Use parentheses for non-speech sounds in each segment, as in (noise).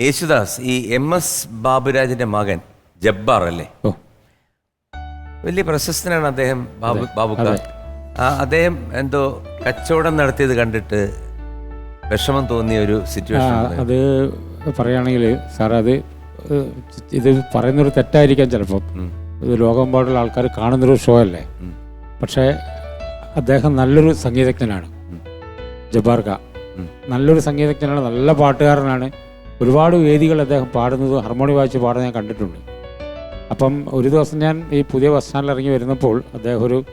യേശുദാസ് ഈ M S ബാബുരാജിന്റെ മകൻ ജബ്ബാർ അല്ലേ? ഓ. വലിയ പ്രശസ്തനാണ് അദ്ദേഹം ബാബു ബാബുക്കാർ. ആ അദ്ദേഹം എന്തോ കച്ചവടം നടത്തിയത് കണ്ടിട്ട് വിഷമം തോന്നിയ ഒരു ആ, സിറ്റുവേഷൻ അത് പറയുകയാണെങ്കിൽ സാർ അത് ഏഹ്, ഇത് പറയുന്നൊരു തെറ്റായിരിക്കാം ചിലപ്പോൾ ഇത് ലോകമെമ്പാടുള്ള ആൾക്കാർ കാണുന്നൊരു ഷോ അല്ലേ? പക്ഷേ അദ്ദേഹം നല്ലൊരു സംഗീതജ്ഞനാണ്. ജബാർക്ക. നല്ലൊരു സംഗീതജ്ഞനാണ് നല്ല പാട്ടുകാരനാണ്. ഒരുപാട് വേദികൾ അദ്ദേഹം പാടുന്നത് ഹാർമോണി വായിച്ച് പാടുന്നത് ഞാൻ കണ്ടിട്ടുണ്ട്. അപ്പം ഒരു ദിവസം ഞാൻ ഈ പുതിയ ബസ് സ്റ്റാൻഡിൽ ഇറങ്ങി വരുന്നപ്പോൾ അദ്ദേഹം ഒരു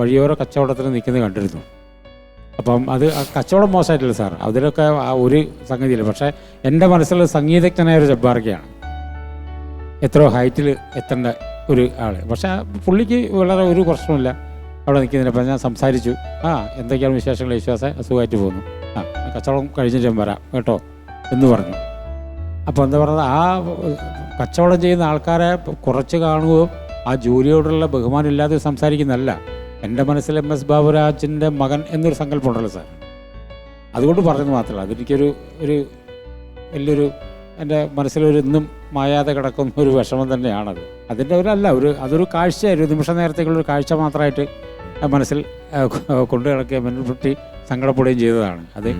വഴിയോര കച്ചവടത്തിന് നിൽക്കുന്നത് കണ്ടിരുന്നു. അപ്പം അത് കച്ചവടം മോശമായിട്ടില്ല സാർ അതിലൊക്കെ ഒരു സംഗതിയില്ല. പക്ഷേ എന്റെ മനസ്സിൽ സംഗീതജ്ഞനായ ഒരു ജബ്ബാർക്കയാണ്. എത്രയോ ഹൈറ്റിൽ എത്തേണ്ട ഒരു ആൾ പക്ഷേ പുള്ളിക്ക് വളരെ ഒരു പ്രശ്നമില്ല അവിടെ നിൽക്കുന്നില്ല അപ്പം ഞാൻ സംസാരിച്ചു. ആ എന്തൊക്കെയാണ് വിശേഷങ്ങൾ വിശ്വാസം അസുഖമായിട്ട് പോകുന്നു. ആ കച്ചവടം കഴിഞ്ഞിട്ട് ഞാൻ വരാം കേട്ടോ എന്ന് പറഞ്ഞു. അപ്പോൾ എന്താ പറയുന്നത് ആ കച്ചവടം ചെയ്യുന്ന ആൾക്കാരെ കുറച്ച് കാണുകയോ ആ ജോലിയോടുള്ള ബഹുമാനം ഇല്ലാതെ സംസാരിക്കുന്നതല്ല. എന്റെ മനസ്സിൽ എം എസ് ബാബുരാജിന്റെ മകൻ എന്നൊരു സങ്കല്പമുണ്ടല്ലോ സാർ. അതുകൊണ്ട് പറഞ്ഞത് മാത്രമല്ല അതെനിക്കൊരു ഒരു വലിയൊരു എന്റെ മനസ്സിലൊരു ഇന്നും മായാതെ കിടക്കുന്ന ഒരു വിഷമം തന്നെയാണത്. അതിന്റെ ഒരു അല്ല ഒരു അതൊരു കാഴ്ച ഒരു നിമിഷ നേരത്തേക്കുള്ളൊരു കാഴ്ച മാത്രമായിട്ട് മനസ്സിൽ കൊണ്ടു കിടക്കുകയും മുൻപറ്റി സങ്കടപ്പെടുകയും ചെയ്തതാണ്. അത്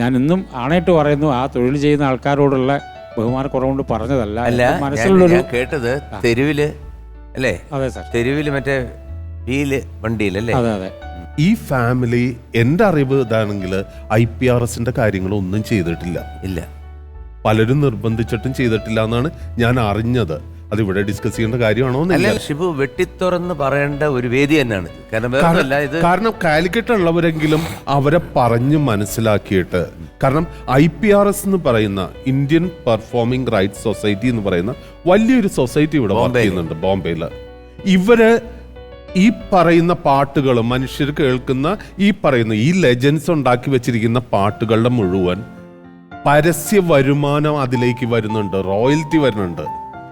ഞാൻ ഇന്നും ആണയിട്ട് പറയുന്നു ആ തൊഴിൽ ചെയ്യുന്ന ആൾക്കാരോടുള്ള ബഹുമാനക്കുറവുകൊണ്ട് പറഞ്ഞതല്ല. അല്ല എന്റെ ഞാൻ- മനസ്സിലുള്ളൊരു ഞാൻ കേട്ടത് തെരുവിൽ അല്ലേ? അതെ സാർ. തെരുവിൽ മറ്റേ വീൽ വണ്ടിയിലല്ലേ? അതെ അതെ. ഈ ഫാമിലി എന്റെ അറിവ് ഇതാണെങ്കിൽ ഐ പി ആർ എസിന്റെ കാര്യങ്ങളൊന്നും ചെയ്തിട്ടില്ല. ഇല്ല. പലരും നിർബന്ധിച്ചിട്ടും ചെയ്തിട്ടില്ല എന്നാണ് ഞാൻ അറിഞ്ഞത്. അത് ഇവിടെ ഡിസ്കസ് ചെയ്യേണ്ട കാര്യമാണോ അല്ല ഷിബു വെട്ടിത്തുറന്ന് പറയേണ്ട ഒരു വേദി തന്നെയാണ് ഇത്. കാരണം വേറൊന്നുമല്ല ഇത് കാരണം കാലിക്കറ്റ് ഉള്ളവരെങ്കിലും അവരെ പറഞ്ഞ് മനസ്സിലാക്കിയിട്ട് കാരണം ഐ പി ആർ എസ് എന്ന് പറയുന്ന ഇന്ത്യൻ പെർഫോമിംഗ് റൈറ്റ്സ് സൊസൈറ്റി എന്ന് പറയുന്ന വലിയൊരു സൊസൈറ്റി ഇവിടെ വർക്ക് ബോംബെയിൽ. ചെയ്യുന്നുണ്ട് ബോംബെയിൽ ഇവർ ഈ പറയുന്ന പാട്ടുകൾ മനുഷ്യർ കേൾക്കുന്ന ഈ പറയുന്ന ഈ ലെജൻസ് ഉണ്ടാക്കി വെച്ചിരിക്കുന്ന പാട്ടുകളുടെ മുഴുവൻ പരസ്യ വരുമാനം അതിലേക്ക് വരുന്നുണ്ട് റോയൽറ്റി വരുന്നുണ്ട്.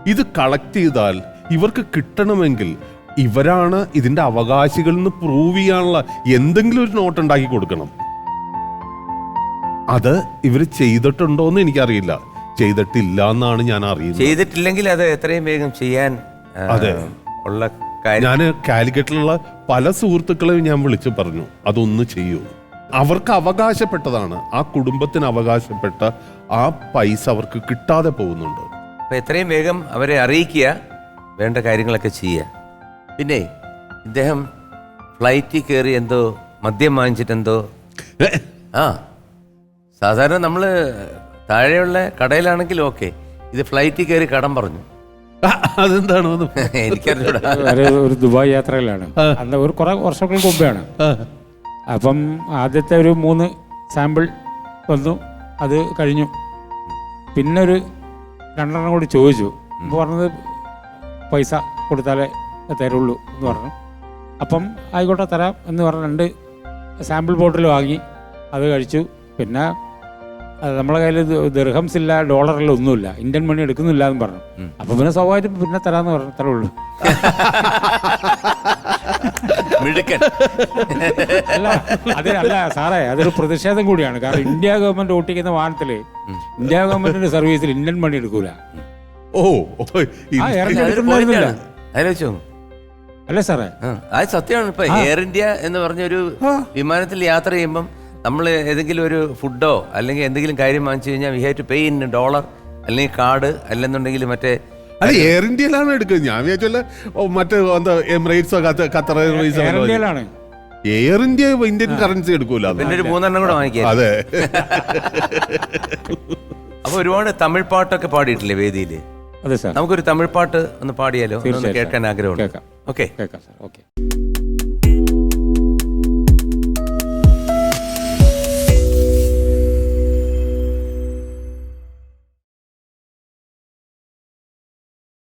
ഇത് കളക്ട് ചെയ്താൽ ഇവർക്ക് കിട്ടണമെങ്കിൽ ഇവരാണ് ഇതിന്റെ അവകാശികൾ എന്ന് പ്രൂവ് ചെയ്യാനുള്ള എന്തെങ്കിലും ഒരു നോട്ട് ഉണ്ടാക്കി കൊടുക്കണം. അത് ഇവർ ചെയ്തിട്ടുണ്ടോ എന്ന് എനിക്കറിയില്ല. ചെയ്തിട്ടില്ല എന്നാണ് ഞാൻ അറിയുന്നത്. ചെയ്തിട്ടില്ലെങ്കിൽ അത് എത്രയും വേഗം ചെയ്യാൻ അതെ. ഉള്ള ഞാൻ കാലിക്കറ്റിലുള്ള പല സുഹൃത്തുക്കളെയും ഞാൻ വിളിച്ചു പറഞ്ഞു അതൊന്ന് ചെയ്യൂ. അവർക്ക് അവകാശപ്പെട്ടതാണ്. ആ കുടുംബത്തിന് അവകാശപ്പെട്ട ആ പൈസ അവർക്ക് കിട്ടാതെ പോകുന്നുണ്ട്. അപ്പൊ എത്രയും വേഗം അവരെ അറിയിക്കുക വേണ്ട കാര്യങ്ങളൊക്കെ ചെയ്യുക. പിന്നെ ഇദ്ദേഹം ഫ്ലൈറ്റിൽ കയറി എന്തോ മദ്യം വാങ്ങിച്ചിട്ടെന്തോ ആ സാധാരണ നമ്മൾ താഴെയുള്ള കടയിലാണെങ്കിൽ ഓക്കെ. ഇത് ഫ്ലൈറ്റിൽ കയറി കടം പറഞ്ഞു. അതെന്താണെന്ന് (laughs) എനിക്കറിഞ്ഞൂടാ. ഒരു ദുബായ് യാത്രയിലാണ്. അന്ന് ഒരു കുറെ വർഷങ്ങൾക്ക് മുമ്പെയാണ്. അപ്പം ആദ്യത്തെ ഒരു മൂന്ന് സാമ്പിൾ വന്നു. അത് കഴിഞ്ഞു. പിന്നൊരു ഒരു രണ്ടെണ്ണം കൂടി ചോദിച്ചു. അപ്പോൾ പറഞ്ഞത് പൈസ കൊടുത്താലേ തരുള്ളൂ എന്ന് പറഞ്ഞു. അപ്പം ആയിക്കോട്ടെ തരാം എന്ന് പറഞ്ഞ് രണ്ട് സാമ്പിൾ ബോട്ടിൽ വാങ്ങി. അത് കഴിച്ചു. പിന്നെ നമ്മളെ കയ്യിൽ ദർഹംസ് ഇല്ല ഡോളറില്ല ഒന്നുമില്ല. ഇന്ത്യൻ മണി എടുക്കുന്നില്ല എന്ന് പറഞ്ഞു. അപ്പൊ പിന്നെ സ്വാഭാവികം പിന്നെ തരാന്ന് പറഞ്ഞു. തരേ ഉള്ളൂ. (laughs) മിടുക്കൻ. അല്ല അതിനല്ല സാറേ അതൊരു പ്രതിഷേധം കൂടിയാണ്. കാരണം ഇന്ത്യ ഗവൺമെന്റ് ഓട്ടിക്കുന്ന വാഹനത്തിൽ ഇന്ത്യ ഗവൺമെന്റിന്റെ സർവീസിൽ ഇന്ത്യൻ മണി എടുക്കൂല. ഓ ഓ, ആ എടുക്കുന്നില്ല അല്ലേ സാറേ. അത് സത്യമാണ്. ഇപ്പൊ എയർ ഇന്ത്യ എന്ന് പറഞ്ഞ ഒരു വിമാനത്തിൽ യാത്ര ചെയ്യുമ്പം നമ്മൾ ഏതെങ്കിലും ഒരു ഫുഡോ അല്ലെങ്കിൽ എന്തെങ്കിലും കാര്യം വാങ്ങിച്ചു കഴിഞ്ഞാൽ we have to pay in dollar അല്ലെങ്കിൽ കാർഡ് അല്ലെന്നുണ്ടെങ്കിൽ മറ്റേ അല്ല എയർ ഇന്ത്യയിലാണ് എടുക്കുന്നത്. ഞാൻ വിചാരിച്ചല്ല മറ്റേ എന്താ എമിറേറ്റ്സോ ഖത്ത- ഖത്തർ എയർവേയ്സോ എയർ ഇന്ത്യയിലാണ് എയർ ഇന്ത്യ ഇന്ത്യൻ കറൻസി എടുക്കൂല. പിന്നെ ഒരു മൂന്നെണ്ണം കൂടെ വാങ്ങിക്കാം. അതെ. (laughs) അപ്പൊ ഒരുപാട് തമിഴ് പാട്ടൊക്കെ പാടിയിട്ടില്ലേ വേദിയിൽ അതെ സാർ. നമുക്കൊരു തമിഴ് പാട്ട് ഒന്ന് പാടിയാലോ? കേൾക്കാൻ ആഗ്രഹമുണ്ട്. ഓക്കെ. കേൾക്കാം സാർ. ഓക്കെ.